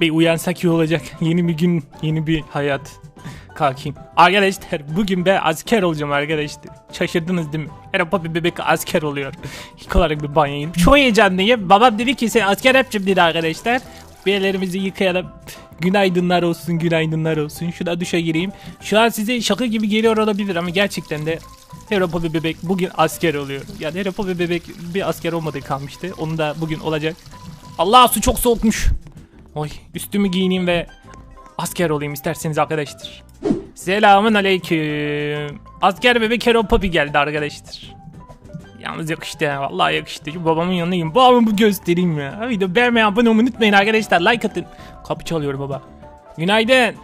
Bir uyansak iyi olacak. Yeni bir gün, yeni bir hayat. Kalkayım. Arkadaşlar bugün ben asker olacağım arkadaşlar. Şaşırdınız değil mi? Europa bir bebek asker oluyor. İlk olarak bir banyo yedim. Çok heyecanlıyım. Babam dedi ki sen asker yapacağım dedi arkadaşlar. Bir yıkayalım. Günaydınlar olsun, günaydınlar olsun. Şurada duşa gireyim. Şu an size şaka gibi geliyor olabilir ama gerçekten de Europa bir bebek bugün asker oluyor. Yani Europa bir bebek bir asker olmadığı kalmıştı. Onu da bugün olacak. Allah su çok soğukmuş. Oy üstümü giyineyim ve asker olayım isterseniz arkadaşlar. Selamun aleyküm. Asker bebek Hero Poppy geldi arkadaşlar. Yalnız yakıştı. Vallahi yakıştı. Şu babamın yanına gideyim. Babamı göstereyim ya. Video beğenmeyi abone olmayı unutmayın arkadaşlar. Like atın. Kapı çalıyor baba. Günaydın.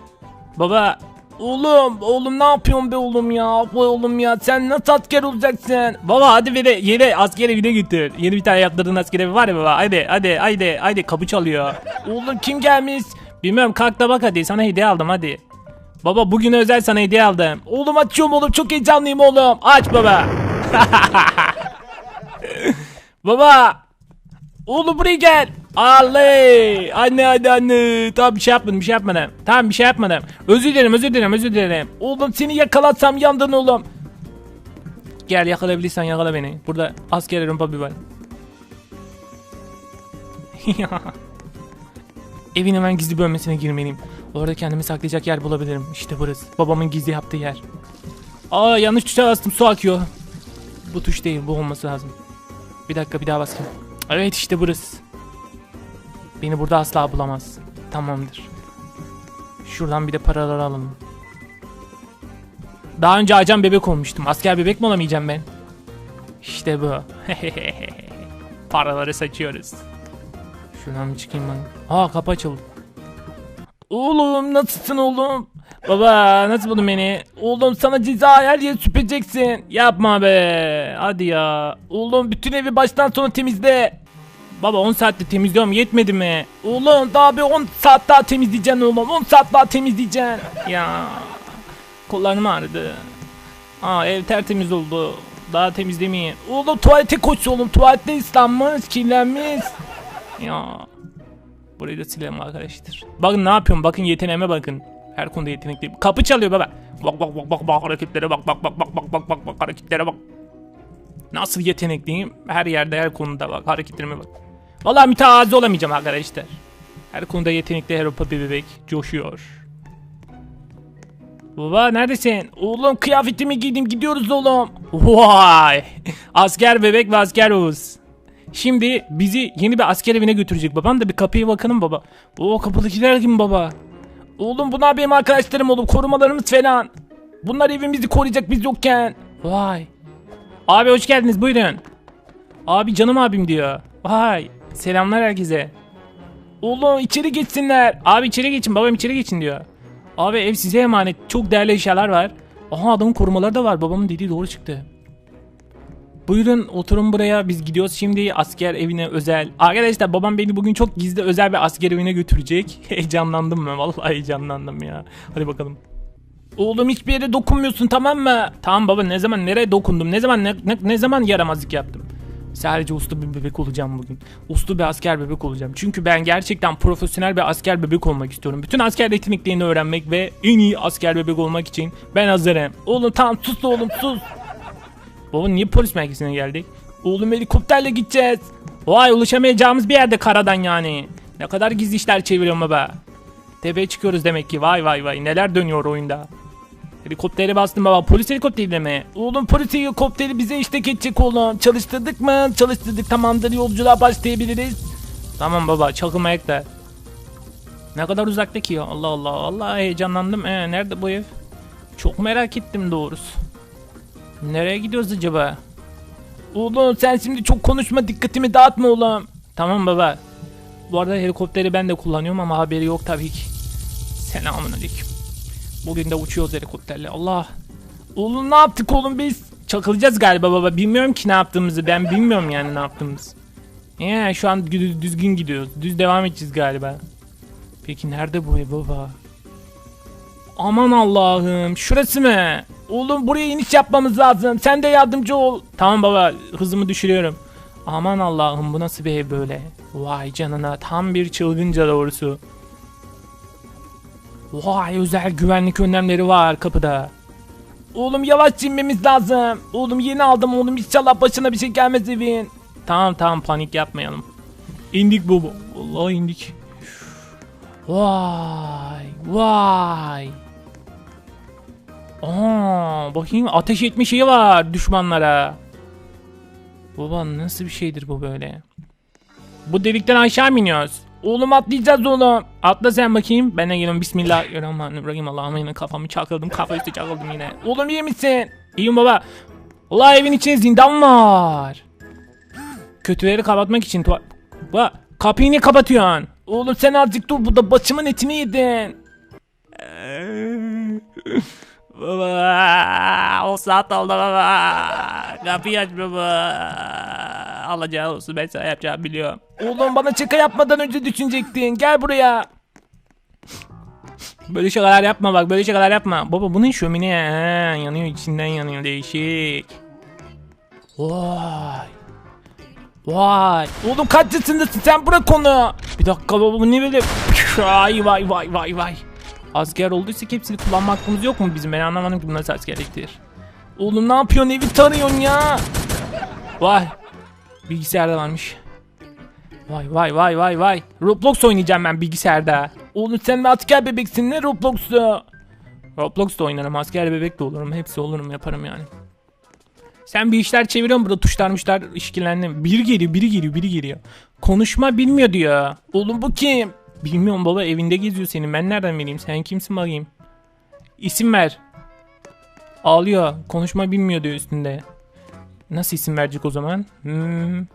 Baba. Oğlum, oğlum ne yapıyorsun be oğlum ya? Oğlum ya sen nasıl asker olacaksın? Baba hadi beni yeni asker evine götür. Yeni bir tane yaptırdığın asker evi var ya baba. Hadi hadi hadi hadi kapı çalıyor. Oğlum kim gelmiş? Bilmiyorum kalk da bak hadi sana hediye aldım hadi. Baba bugün özel sana hediye aldım. Oğlum açıyorum oğlum çok heyecanlıyım oğlum. Aç baba. baba. Oğlum buraya gel. Alley. Anne hadi anne. Tamam bir şey yapmadım bir şey yapmadım. Tamam bir şey yapmadım. Özür dilerim özür dilerim özür dilerim. Oğlum seni yakalatsam yandın oğlum. Gel yakalayabilirsen yakala beni. Burada askerlerin papi var. Evin hemen gizli bölmesine girmeliyim. Orada kendimi saklayacak yer bulabilirim. İşte burası. Babamın gizli yaptığı yer. Aa yanlış tuşa bastım su akıyor. Bu tuş değil bu olması lazım. Bir dakika bir daha basayım. Evet işte burası. Beni burada asla bulamaz. Tamamdır. Şuradan bir de paraları alalım. Daha önce acan bebek olmuştum. Asker bebek mi olamayacağım ben? İşte bu. Paraları saçıyoruz. Şuradan bir çıkayım ben. Aa kapı açıldı. Oğlum nasılsın oğlum? Baba nasıl buldun beni? Oğlum sana ceza her yeri süpeceksin. Yapma be. Hadi ya. Oğlum bütün evi baştan sona temizle. Baba 10 saatte temizliyorum yetmedi mi? Oğlum daha bir 10 saat daha temizleyeceksin oğlum. 10 saat daha temizleyeceksin. Ya. Kollarım ağrıdı. Aa ev tertemiz oldu. Daha temizlemeyeyim. Oğlum tuvalete koş oğlum. Tuvalette ıslanmış, kirlenmiş. Ya. Burayı da silelim arkadaşlar. Bakın ne yapıyorum bakın yeteneğime bakın. Her konuda yetenekliyim. Kapı çalıyor baba. Bak bak bak bak bak hareketlere bak bak bak bak bak bak bak bak hareketlere bak. Nasıl yetenekliyim? Her yerde her konuda bak hareketlerime bak. Vallahi mütevazi olamayacağım arkadaşlar. Her konuda yetenekli Europa bir bebek coşuyor. Baba neredesin? Oğlum kıyafetimi giydim gidiyoruz oğlum. Vay! Asker bebek ve asker Oğuz. Şimdi bizi yeni bir asker evine götürecek babam da bir kapıya bakalım baba. O kapıdakiler kim baba? Oğlum bunlar benim arkadaşlarım oğlum korumalarımız falan. Bunlar evimizi koruyacak biz yokken. Vay. Abi hoş geldiniz buyurun. Abi canım abim diyor. Vay. Selamlar herkese. Oğlum içeri geçsinler. Abi içeri geçin babam içeri geçin diyor. Abi ev size emanet. Çok değerli eşyalar var. Aha adamın korumaları da var. Babamın dediği doğru çıktı. Buyurun oturun buraya biz gidiyoruz şimdi asker evine özel. Arkadaşlar babam beni bugün çok gizli özel bir asker evine götürecek. Heyecanlandım ben vallahi heyecanlandım ya. Hadi bakalım. Oğlum hiçbir yere dokunmuyorsun tamam mı? Tamam baba ne zaman nereye dokundum? Ne zaman ne, ne, ne zaman yaramazlık yaptım? Sadece uslu bir bebek olacağım bugün. Uslu bir asker bebek olacağım. Çünkü ben gerçekten profesyonel bir asker bebek olmak istiyorum. Bütün asker yeteneklerini öğrenmek ve en iyi asker bebek olmak için ben hazırım. Oğlum tamam sus oğlum sus. Baba niye polis merkezine geldik? Oğlum helikopterle gideceğiz. Vay ulaşamayacağımız bir yerde karadan yani. Ne kadar gizli işler çeviriyorum baba. Tepeye çıkıyoruz demek ki vay vay vay neler dönüyor oyunda. Helikoptere bastım baba polis helikopteriyle mi? Oğlum polis helikopteri bize eşlik edecek oğlum. Çalıştırdık mı? Çalıştırdık tamamdır yolculuğa başlayabiliriz. Tamam baba çakılmayak da. Ne kadar uzakta ki ya Allah Allah Allah heyecanlandım. Ee, nerede bu ev? Çok merak ettim doğrusu. Nereye gidiyoruz acaba? Oğlum sen şimdi çok konuşma dikkatimi dağıtma oğlum. Tamam baba. Bu arada helikopteri ben de kullanıyorum ama haberi yok tabii ki. Selamun aleyküm. Bugün de uçuyoruz helikopterle. Allah. Oğlum ne yaptık oğlum biz? Çakılacağız galiba baba. Bilmiyorum ki ne yaptığımızı. Ben bilmiyorum yani ne yaptığımız. Ya şu an dü- düzgün gidiyoruz. Düz devam edeceğiz galiba. Peki nerede bu ev baba? Aman Allah'ım. Şurası mı? Oğlum buraya iniş yapmamız lazım. Sen de yardımcı ol. Tamam baba hızımı düşürüyorum. Aman Allah'ım bu nasıl bir ev böyle? Vay canına tam bir çılgınca doğrusu. Vay özel güvenlik önlemleri var kapıda. Oğlum yavaş inmemiz lazım. Oğlum yeni aldım oğlum inşallah başına bir şey gelmez evin. Tamam tamam panik yapmayalım. İndik baba. Vallahi indik. Vay vay. Aa, bakayım ateş etme şeyi var düşmanlara. Baba nasıl bir şeydir bu böyle? Bu delikten aşağı mı iniyoruz? Oğlum atlayacağız oğlum. Atla sen bakayım. Ben de geliyorum. Bismillahirrahmanirrahim. Allah'ım yine kafamı çakıldım. Kafa üstü çakıldım yine. Oğlum iyi misin? İyiyim baba. Allah evin içinde zindan var. Kötüleri kapatmak için tuva... Ba, kapıyı niye kapatıyorsun? Oğlum sen azıcık dur. Bu da başımın etini yedin. baba. O saat oldu baba. Kapıyı aç baba. Alacağı olsun ben sana yapacağımı biliyorum. Oğlum bana şaka yapmadan önce düşünecektin. Gel buraya. Böyle şakalar yapma bak böyle şakalar yapma. Baba bunun şömine ha, yanıyor içinden yanıyor değişik. Vay. Vay. Oğlum kaç yaşındasın sen bırak onu. Bir dakika baba bu ne böyle. Ay vay vay vay vay. Asker olduysa hepsini kullanma hakkımız yok mu bizim? Ben anlamadım ki bu nasıl askerliktir. Oğlum ne yapıyorsun evi tarıyorsun ya. Vay. Bilgisayarda varmış. Vay vay vay vay vay. Roblox oynayacağım ben bilgisayarda. Oğlum sen bir asker bebeksin ne Roblox'u? Roblox'ta oynarım asker bebek de olurum hepsi olurum yaparım yani. Sen bir işler çeviriyorsun burada tuşlarmışlar işkillendim. Biri geliyor biri geliyor biri geliyor. Konuşma bilmiyor diyor. Oğlum bu kim? Bilmiyorum baba evinde geziyor senin ben nereden bileyim sen kimsin bakayım. İsim ver. Ağlıyor konuşma bilmiyor diyor üstünde. Nasıl isim verecek o zaman? Hmm, hmm.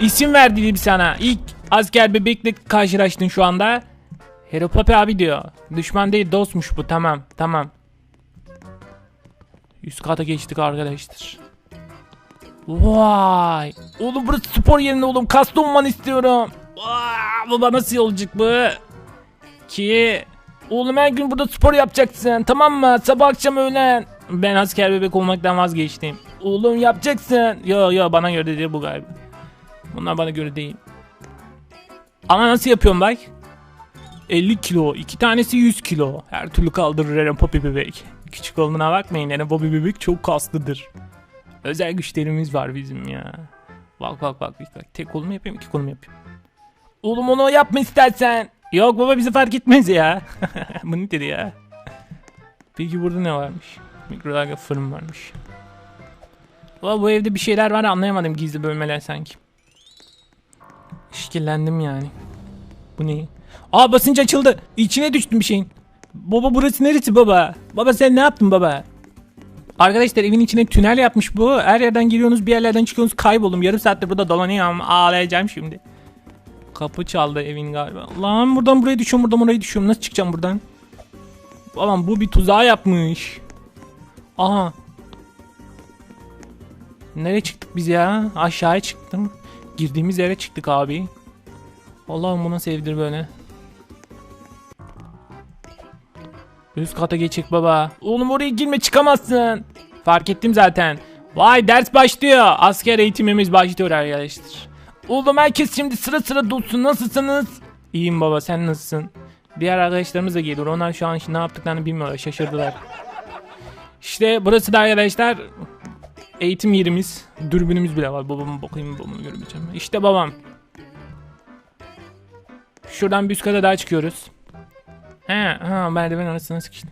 İsim ver dedim sana. İlk asker bebekle karşılaştın şu anda. Hero Papi abi diyor. Düşman değil dostmuş bu tamam tamam. Üst kata geçtik arkadaşlar. Vay. Oğlum burası spor yerine oğlum. Kaslı olmanı istiyorum. Vay, baba nasıl olacak bu? Ki Oğlum her gün burada spor yapacaksın tamam mı? Sabah akşam öğlen. Ben asker bebek olmaktan vazgeçtim. Oğlum yapacaksın. Yo yo bana göre değil bu galiba. Bunlar bana göre değil. Ama nasıl yapıyorum bak? 50 kilo. iki tanesi 100 kilo. Her türlü kaldırır Eren bebek. Küçük olduğuna bakmayın Eren Poppy bebek çok kaslıdır. Özel güçlerimiz var bizim ya. Bak bak bak. bak. Tek kolumu yapayım iki kolumu yapayım. Oğlum onu yapma istersen. Yok baba bizi fark etmez ya. Bu nedir ya? Peki burada ne varmış? Mikrodalga fırın varmış. Valla bu evde bir şeyler var anlayamadım gizli bölmeler sanki. İşkillendim yani. Bu ne? Aa basınca açıldı. İçine düştüm bir şeyin. Baba burası neresi baba? Baba sen ne yaptın baba? Arkadaşlar evin içine tünel yapmış bu. Her yerden giriyorsunuz bir yerlerden çıkıyorsunuz kayboldum. Yarım saattir burada dolanıyorum. Ağlayacağım şimdi. Kapı çaldı evin galiba. Lan buradan buraya düşüyorum buradan oraya düşüyorum. Nasıl çıkacağım buradan? Babam bu bir tuzağı yapmış. Aha. Nereye çıktık biz ya? Aşağıya çıktım. Girdiğimiz yere çıktık abi. Allah'ım bu nasıl evdir böyle? Üst kata geçecek baba. Oğlum oraya girme çıkamazsın. Fark ettim zaten. Vay ders başlıyor. Asker eğitimimiz başlıyor arkadaşlar. Oğlum herkes şimdi sıra sıra dursun. Nasılsınız? İyiyim baba sen nasılsın? Diğer arkadaşlarımız da geliyor. Onlar şu an ne yaptıklarını bilmiyorlar. Şaşırdılar. İşte burası da arkadaşlar eğitim yerimiz. Dürbünümüz bile var. Babamı bakayım babamı görmeyeceğim. İşte babam. Şuradan bir üst kata daha çıkıyoruz. He, ha merdiven arasına sıkıştım.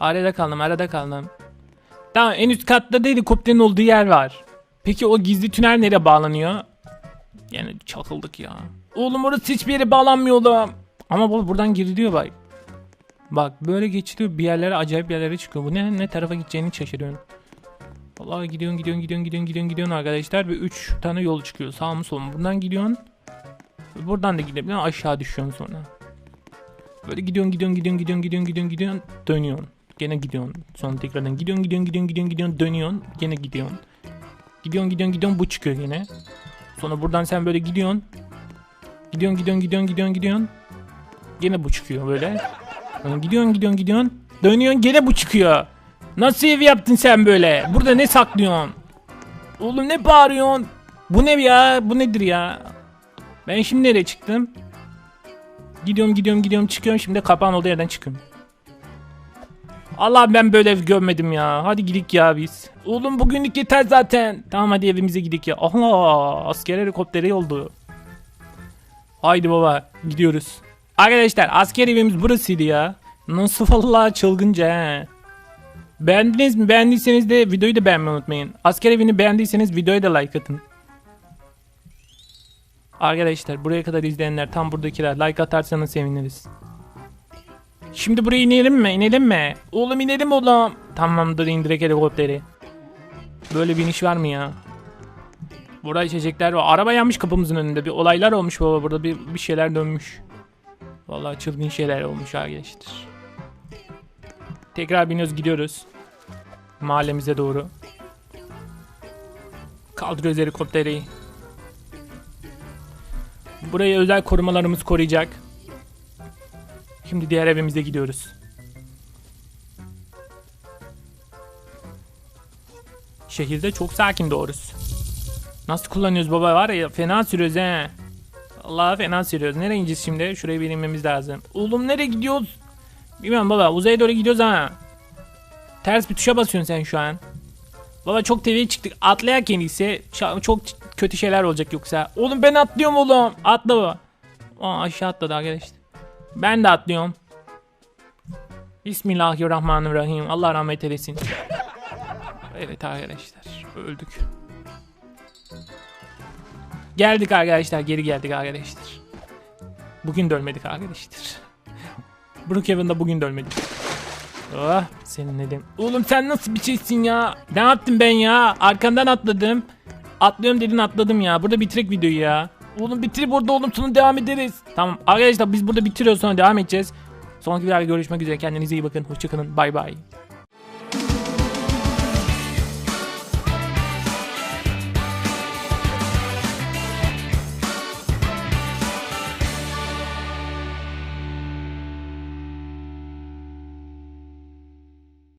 Arada kaldım, arada kaldım. Tamam en üst katta da helikopterin olduğu yer var. Peki o gizli tünel nereye bağlanıyor? Yani çakıldık ya. Oğlum orası hiçbir yere bağlanmıyor oğlum. Ama bu buradan giriliyor bak. Bak böyle geçiliyor bir yerlere acayip yerlere çıkıyor. Bu ne ne tarafa gideceğini şaşırıyorum. Vallahi gidiyorsun gidiyorsun gidiyorsun gidiyorsun gidiyorsun gidiyorsun arkadaşlar ve 3 tane yol çıkıyor sağ mı sol mu. Buradan gidiyorsun. Buradan da gidebiliyorsun aşağı düşüyorsun sonra. Böyle gidiyorsun gidiyorsun gidiyorsun gidiyorsun gidiyorsun gidiyorsun gidiyorsun dönüyorsun. Gene gidiyorsun. Sonra tekrardan gidiyorsun gidiyorsun gidiyorsun gidiyorsun gidiyorsun dönüyorsun. Gene gidiyorsun. Gidiyorsun gidiyorsun gidiyorsun bu çıkıyor gene. Sonra buradan sen böyle gidiyorsun. Gidiyorsun gidiyorsun gidiyorsun gidiyorsun gidiyorsun. Gene bu çıkıyor böyle. Sonra gidiyorsun gidiyorsun gidiyorsun. Dönüyorsun gene bu çıkıyor. Nasıl ev yaptın sen böyle? Burada ne saklıyorsun? Oğlum ne bağırıyorsun? Bu ne ya? Bu nedir ya? Ben şimdi nereye çıktım? Gidiyorum gidiyorum gidiyorum çıkıyorum şimdi kapağın olduğu yerden çıkıyorum. Allah ben böyle ev görmedim ya. Hadi gidik ya biz. Oğlum bugünlük yeter zaten. Tamam hadi evimize gidik ya. Aha asker helikopteri oldu. Haydi baba gidiyoruz. Arkadaşlar asker evimiz burasıydı ya. Nasıl vallahi çılgınca he. Beğendiniz mi? Beğendiyseniz de videoyu da beğenmeyi unutmayın. Asker evini beğendiyseniz videoya da like atın. Arkadaşlar buraya kadar izleyenler tam buradakiler like atarsanız seviniriz. Şimdi buraya inelim mi? İnelim mi? Oğlum inelim oğlum. Tamamdır indirek helikopteri. Böyle bir iniş var mı ya? Burada içecekler var. Araba yanmış kapımızın önünde. Bir olaylar olmuş baba. Burada bir, bir şeyler dönmüş. Vallahi çılgın şeyler olmuş arkadaşlar. Tekrar biniyoruz gidiyoruz. Mahallemize doğru. Kaldırıyoruz helikopteri. Burayı özel korumalarımız koruyacak. Şimdi diğer evimize gidiyoruz. Şehirde çok sakin doğrusu. Nasıl kullanıyoruz baba var ya fena sürüyoruz he. Allah fena sürüyoruz. Nereye ineceğiz şimdi? Şuraya bir inmemiz lazım. Oğlum nereye gidiyoruz? Bilmiyorum baba uzaya doğru gidiyoruz ha. Ters bir tuşa basıyorsun sen şu an. Baba çok tepeye çıktık. Atlayak en iyisi. Şa- Çok kötü şeyler olacak yoksa. Oğlum ben atlıyorum oğlum. Atla baba. Aa aşağı atladı arkadaşlar. Ben de atlıyorum. Bismillahirrahmanirrahim. Allah rahmet eylesin. Evet arkadaşlar. Öldük. Geldik arkadaşlar. Geri geldik arkadaşlar. Bugün de ölmedik arkadaşlar. Brookhaven'da bugün de ölmedik. Ah senin dedim. Oğlum sen nasıl bir şeysin ya? Ne yaptım ben ya? Arkandan atladım. Atlıyorum dedin atladım ya. Burada bitirek videoyu ya. Oğlum bitirip burada oğlum sonra devam ederiz. Tamam arkadaşlar biz burada bitiriyoruz sonra devam edeceğiz. Sonraki videoda görüşmek üzere. Kendinize iyi bakın. Hoşçakalın. Bay bay.